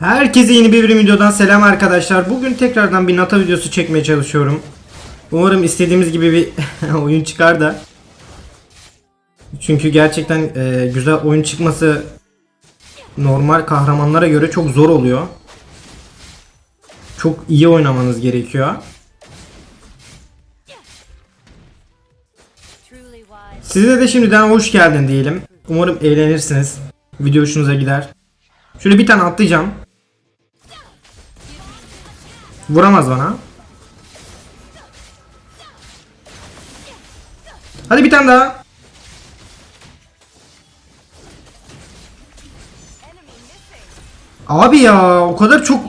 Herkese yeni bir bölüm videodan selam arkadaşlar. Bugün tekrardan bir Nata videosu çekmeye çalışıyorum. Umarım istediğimiz gibi bir oyun çıkar da. Çünkü gerçekten e, güzel oyun çıkması normal kahramanlara göre çok zor oluyor. Çok iyi oynamanız gerekiyor. Size de şimdiden hoş geldin diyelim. Umarım eğlenirsiniz. Video hoşunuza gider. Şöyle bir tane atlayacağım. Vuramaz bana. Hadi bir tane daha. Abi ya o kadar çok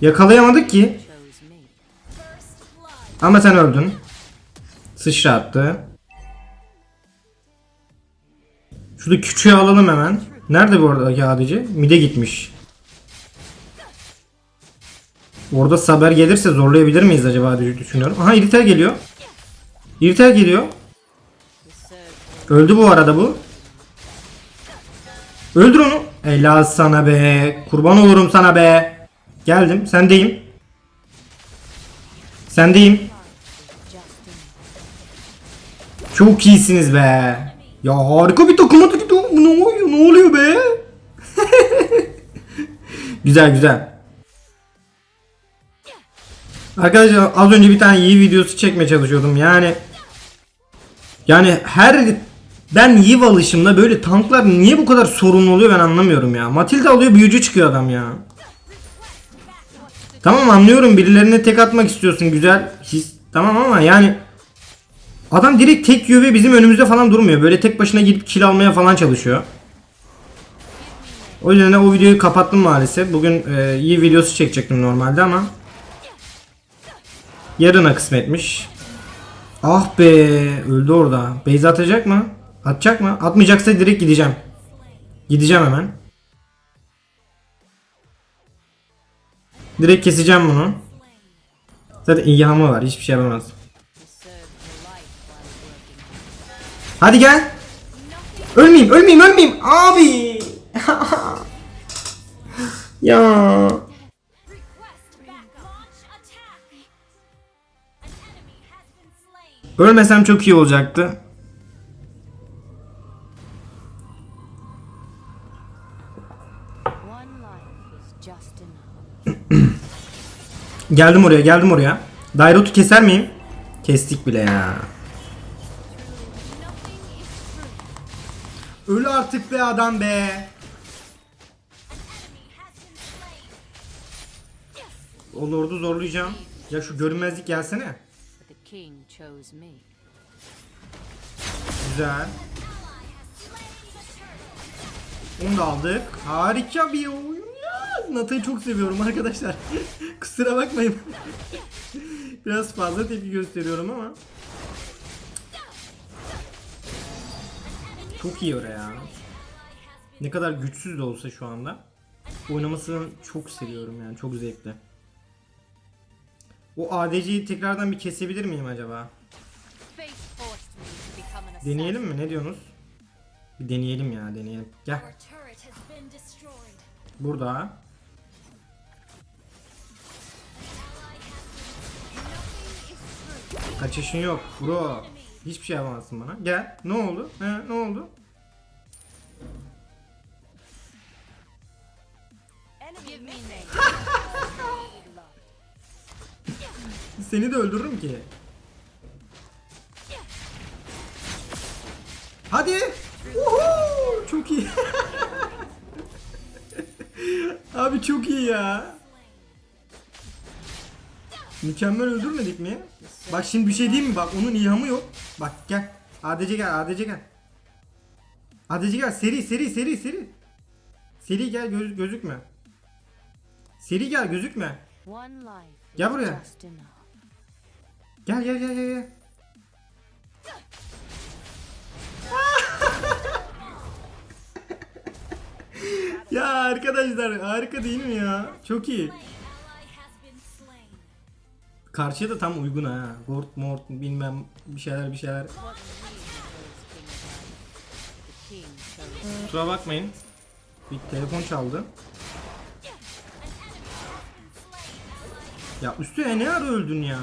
yakalayamadık ki. Ama sen öldün. Sıçra attı. Şurada küçüğü alalım hemen. Nerede bu arada ADC? Mide gitmiş. Orada Saber gelirse zorlayabilir miyiz acaba diye düşünüyorum. Aha İritel geliyor. İritel geliyor. Öldü bu arada bu. Öldür onu. Helal sana be. Kurban olurum sana be. Geldim. Sendeyim. Sendeyim. Çok iyisiniz be. Ya harika bir. Bu ne oluyor? Ne oluyor be? güzel güzel. Arkadaşlar az önce bir tane iyi videosu çekmeye çalışıyordum. Yani yani her ben Yiv alışımda böyle tanklar niye bu kadar sorunlu oluyor ben anlamıyorum ya. Matilda alıyor büyücü çıkıyor adam ya. Tamam anlıyorum birilerine tek atmak istiyorsun güzel his tamam ama yani adam direkt tek yiyor ve bizim önümüzde falan durmuyor. Böyle tek başına gidip kill almaya falan çalışıyor. O yüzden de o videoyu kapattım maalesef. Bugün e, iyi videosu çekecektim normalde ama yarına kısmetmiş. Ah be öldü orada. Beyza atacak mı? Atacak mı? Atmayacaksa direkt gideceğim. Gideceğim hemen. Direkt keseceğim bunu. Zaten ilhamı var. Hiçbir şey yapamaz. Hadi gel. Ölmeyeyim, ölmeyeyim, ölmeyeyim. Abi. ya. Ölmesem çok iyi olacaktı. Geldim oraya, geldim oraya. Dairot'u keser miyim? Kestik bile ya. Öl artık be adam be. O lordu zorlayacağım. Ya şu görünmezlik gelsene. King chose me. Güzel. Onu da aldık. Harika bir oyun ya. Nata'yı çok seviyorum arkadaşlar. Kusura bakmayın. Biraz fazla tepki gösteriyorum ama. Çok iyi oraya. Ne kadar güçsüz de olsa şu anda. Oynamasını çok seviyorum yani. Çok zevkli. O ADC'yi tekrardan bir kesebilir miyim acaba? Deneyelim mi? Ne diyorsunuz? Bir deneyelim ya deneyelim. Gel. Burada. Kaçışın yok bro. Hiçbir şey yapamazsın bana. Gel. Ne oldu? He, ne oldu? Seni de öldürürüm ki. Hadi. Uhu, çok iyi. Abi çok iyi ya. Mükemmel öldürmedik mi? Bak şimdi bir şey diyeyim mi? Bak onun ilhamı yok. Bak gel. ADC gel, ADC gel. ADC gel. Seri, seri, seri, seri. Seri gel göz, gözükme. Seri gel gözükme. Gel buraya. Gel gel gel gel gel. ya arkadaşlar harika değil mi ya? Çok iyi. Karşıya da tam uygun ha. Gort mort bilmem bir şeyler bir şeyler. Kusura bakmayın. Bir telefon çaldı. Ya üstüne ne ara öldün ya?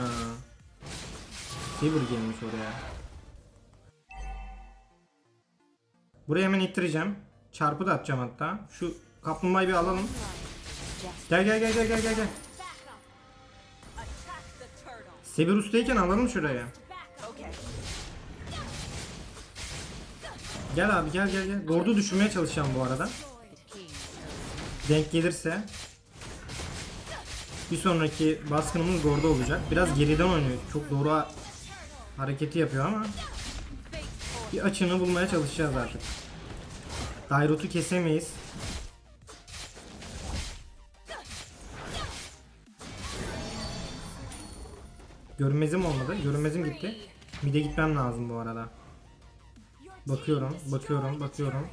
Saber gelmiş oraya. Buraya hemen ittireceğim. Çarpı da atacağım hatta. Şu kaplumbağayı bir alalım. Gel gel gel gel gel gel. Saber ustayken alalım şuraya. Gel abi gel gel gel. Lord'u düşürmeye çalışacağım bu arada. Denk gelirse bir sonraki baskınımız Lord'da olacak. Biraz geriden oynuyor. Çok doğru hareketi yapıyor ama bir açığını bulmaya çalışacağız artık. Dairot'u kesemeyiz. Görünmezim olmadı. Görünmezim gitti. Mide gitmem lazım bu arada. Bakıyorum, bakıyorum, bakıyorum.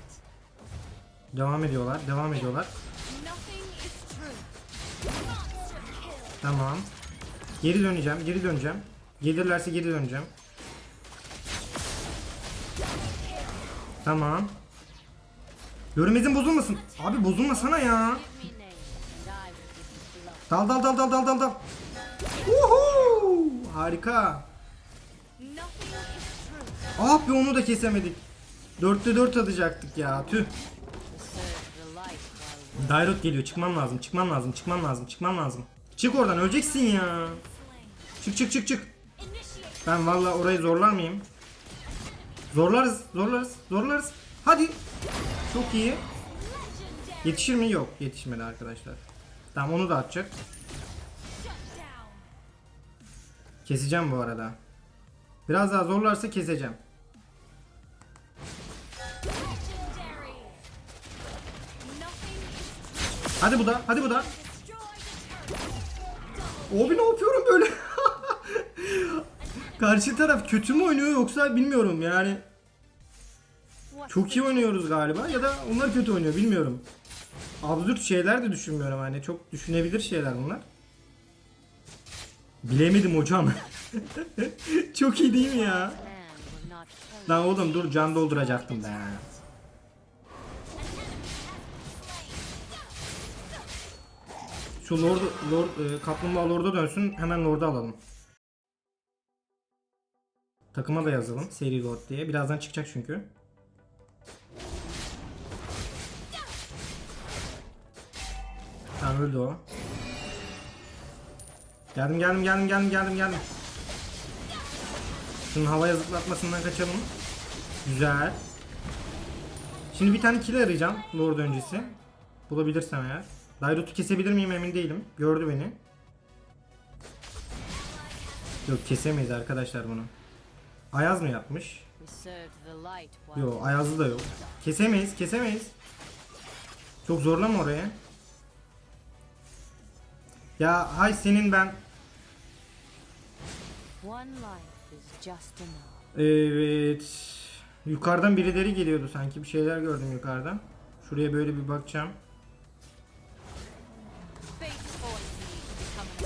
Devam ediyorlar, devam ediyorlar. Tamam. Geri döneceğim, geri döneceğim. Gelirlerse geri döneceğim. Tamam. Görünmezim bozulmasın. Abi bozulmasana ya. Dal dal dal dal dal dal dal. Uhu! Harika. Ah be onu da kesemedik. Dörtte dört atacaktık ya. Tüh. Dairot geliyor. Çıkmam lazım. Çıkmam lazım. Çıkmam lazım. Çıkmam lazım. Çık oradan. Öleceksin ya. Çık çık çık çık. Ben valla orayı zorlar mıyım? Zorlarız. Zorlarız. Zorlarız. Hadi. Çok iyi. Yetişir mi? Yok. Yetişmedi arkadaşlar. Tamam onu da atacak. Keseceğim bu arada. Biraz daha zorlarsa keseceğim. Hadi bu da. Hadi bu da. Abi ne yapıyorum böyle? Karşı taraf kötü mü oynuyor yoksa bilmiyorum yani. Çok iyi oynuyoruz galiba ya da onlar kötü oynuyor bilmiyorum. Absürt şeyler de düşünmüyorum hani çok düşünebilir şeyler bunlar. Bilemedim hocam. çok iyi değil mi ya? Lan oğlum dur can dolduracaktım be. Şu Lord, Lord e, Kaplumbağa Lord'a dönsün hemen Lord'u alalım. Takıma da yazalım seri Lord diye. Birazdan çıkacak çünkü. Tamam öldü o. Geldim geldim geldim geldim geldim geldim. Şunun havaya zıplatmasından kaçalım. Güzel. Şimdi bir tane kill arayacağım Lord öncesi. Bulabilirsem eğer. Dairut'u kesebilir miyim emin değilim. Gördü beni. Yok kesemeyiz arkadaşlar bunu. Ayaz mı yapmış? Yok Ayaz'ı da yok. Kesemeyiz kesemeyiz. Çok zorlama oraya. Ya hay senin ben. Evet. Yukarıdan birileri geliyordu sanki. Bir şeyler gördüm yukarıdan. Şuraya böyle bir bakacağım.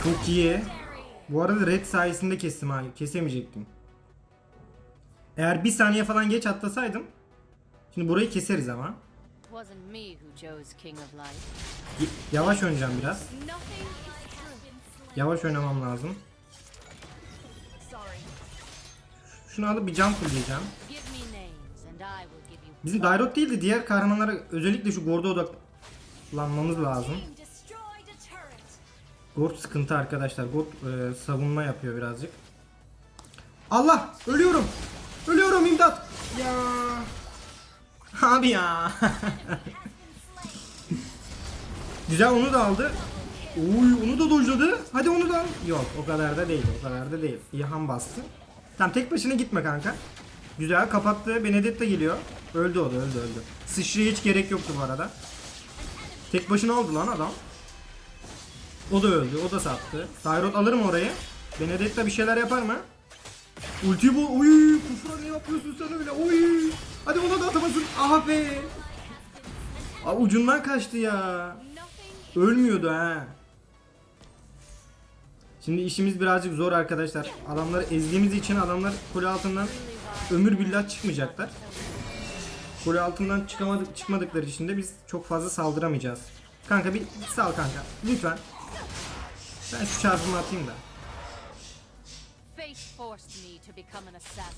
Çok iyi. Bu arada red sayesinde kestim ha. Kesemeyecektim. Eğer bir saniye falan geç atlasaydım. Şimdi burayı keseriz ama. Yavaş oynayacağım biraz. Yavaş oynamam lazım. Şunu alıp bir can you Bizim Dairot değil de diğer kahramanlara özellikle şu Gord'a odaklanmamız lazım. Gord sıkıntı arkadaşlar. Gord e, savunma yapıyor birazcık. Allah! Ölüyorum! Ölüyorum imdat! Ya! Abi ya! Güzel onu da aldı. Uy onu da dojladı. Hadi onu da al. Yok o kadar da değil. O kadar da değil. İlham bastı. Tamam tek başına gitme kanka. Güzel kapattı. Benedetta geliyor. Öldü o da öldü öldü. Sıçraya hiç gerek yoktu bu arada. Tek başına aldı lan adam. O da öldü. O da sattı. Tyrot alır mı orayı? Benedetta bir şeyler yapar mı? Ulti bu. Uy, kufra ne yapıyorsun sen öyle? Uy. Hadi ona da atamasın. Ah be. Aa, ucundan kaçtı ya. Ölmüyordu ha. Şimdi işimiz birazcık zor arkadaşlar. Adamları ezdiğimiz için adamlar kule altından ömür billah çıkmayacaklar. Kule altından çıkamadık çıkmadıkları için de biz çok fazla saldıramayacağız. Kanka bir sal kanka. Lütfen. Ben şu çarpımı atayım da. Fate forced me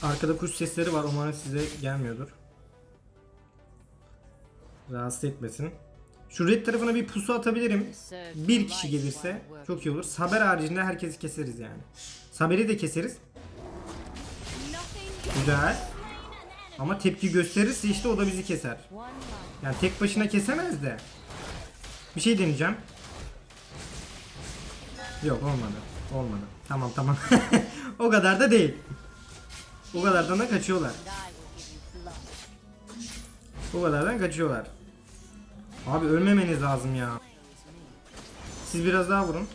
Arkada kuş sesleri var. Umarım size gelmiyordur. Rahatsız etmesin. Şu red tarafına bir pusu atabilirim. Bir kişi gelirse çok iyi olur. Saber haricinde herkesi keseriz yani. Saber'i de keseriz. Güzel. Ama tepki gösterirse işte o da bizi keser. Yani tek başına kesemez de. Bir şey deneyeceğim. Yok olmadı. Olmadı. Tamam tamam. o kadar da değil. O kadardan da kaçıyorlar. O kadardan kaçıyorlar. Abi ölmemeniz lazım ya. Siz biraz daha vurun.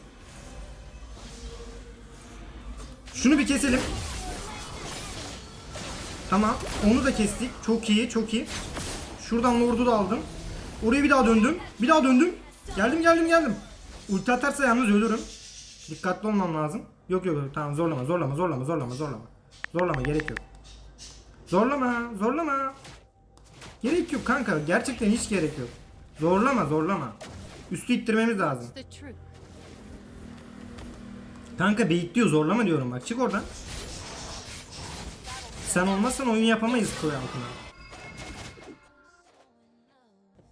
Şunu bir keselim. Tamam. Onu da kestik. Çok iyi, çok iyi. Şuradan lordu da aldım. Oraya bir daha döndüm. Bir daha döndüm. Geldim, geldim, geldim. Ulti atarsa yalnız ölürüm. Dikkatli olmam lazım. Yok yok yok. Tamam zorlama, zorlama, zorlama, zorlama, zorlama. Zorlama gerek yok. Zorlama, zorlama. Gerek yok kanka. Gerçekten hiç gerek yok. Zorlama, zorlama. Üstü ittirmemiz lazım. Kanka beyitliyor zorlama diyorum bak çık oradan. Sen olmazsan oyun yapamayız koy altına.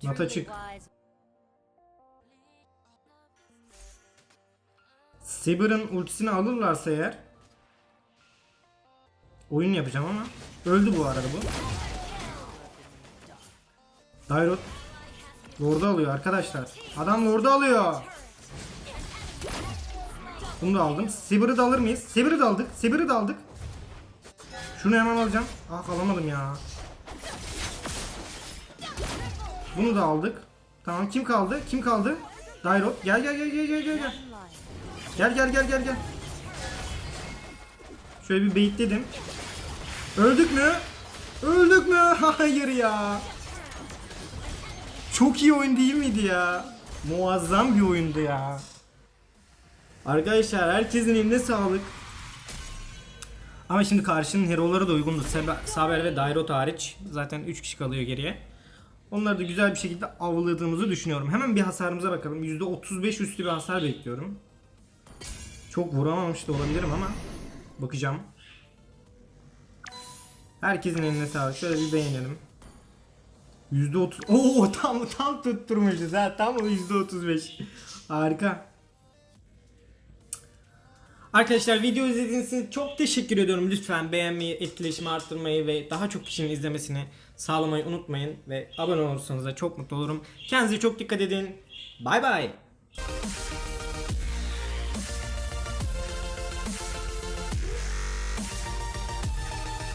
Nata çık. Saber'ın ultisini alırlarsa eğer oyun yapacağım ama öldü bu arada bu. Dairot Lord'u alıyor arkadaşlar. Adam Lord'u alıyor. Bunu da aldım. Saber'ı da alır mıyız? Saber'ı da aldık. Saber'ı da aldık. Şunu hemen alacağım. Ah alamadım ya. Bunu da aldık. Tamam kim kaldı? Kim kaldı? Dairot. Gel gel gel gel gel gel. Gel gel gel gel gel. Şöyle bir beyitledim. Öldük mü? Öldük mü? Hayır ya. Çok iyi oyun değil miydi ya? Muazzam bir oyundu ya. Arkadaşlar herkesin eline sağlık. Ama şimdi karşının hero'ları da uygundu. Saber ve Dairot hariç. Zaten 3 kişi kalıyor geriye. Onları da güzel bir şekilde avladığımızı düşünüyorum. Hemen bir hasarımıza bakalım. %35 üstü bir hasar bekliyorum. Çok vuramamış da olabilirim ama bakacağım. Herkesin eline sağlık. Şöyle bir beğenelim. %30. Oo tam tam tutturmuşuz ha. Tam o %35. Harika. Arkadaşlar video izlediğiniz için çok teşekkür ediyorum. Lütfen beğenmeyi, etkileşimi arttırmayı ve daha çok kişinin izlemesini sağlamayı unutmayın. Ve abone olursanız da çok mutlu olurum. Kendinize çok dikkat edin. Bay bay.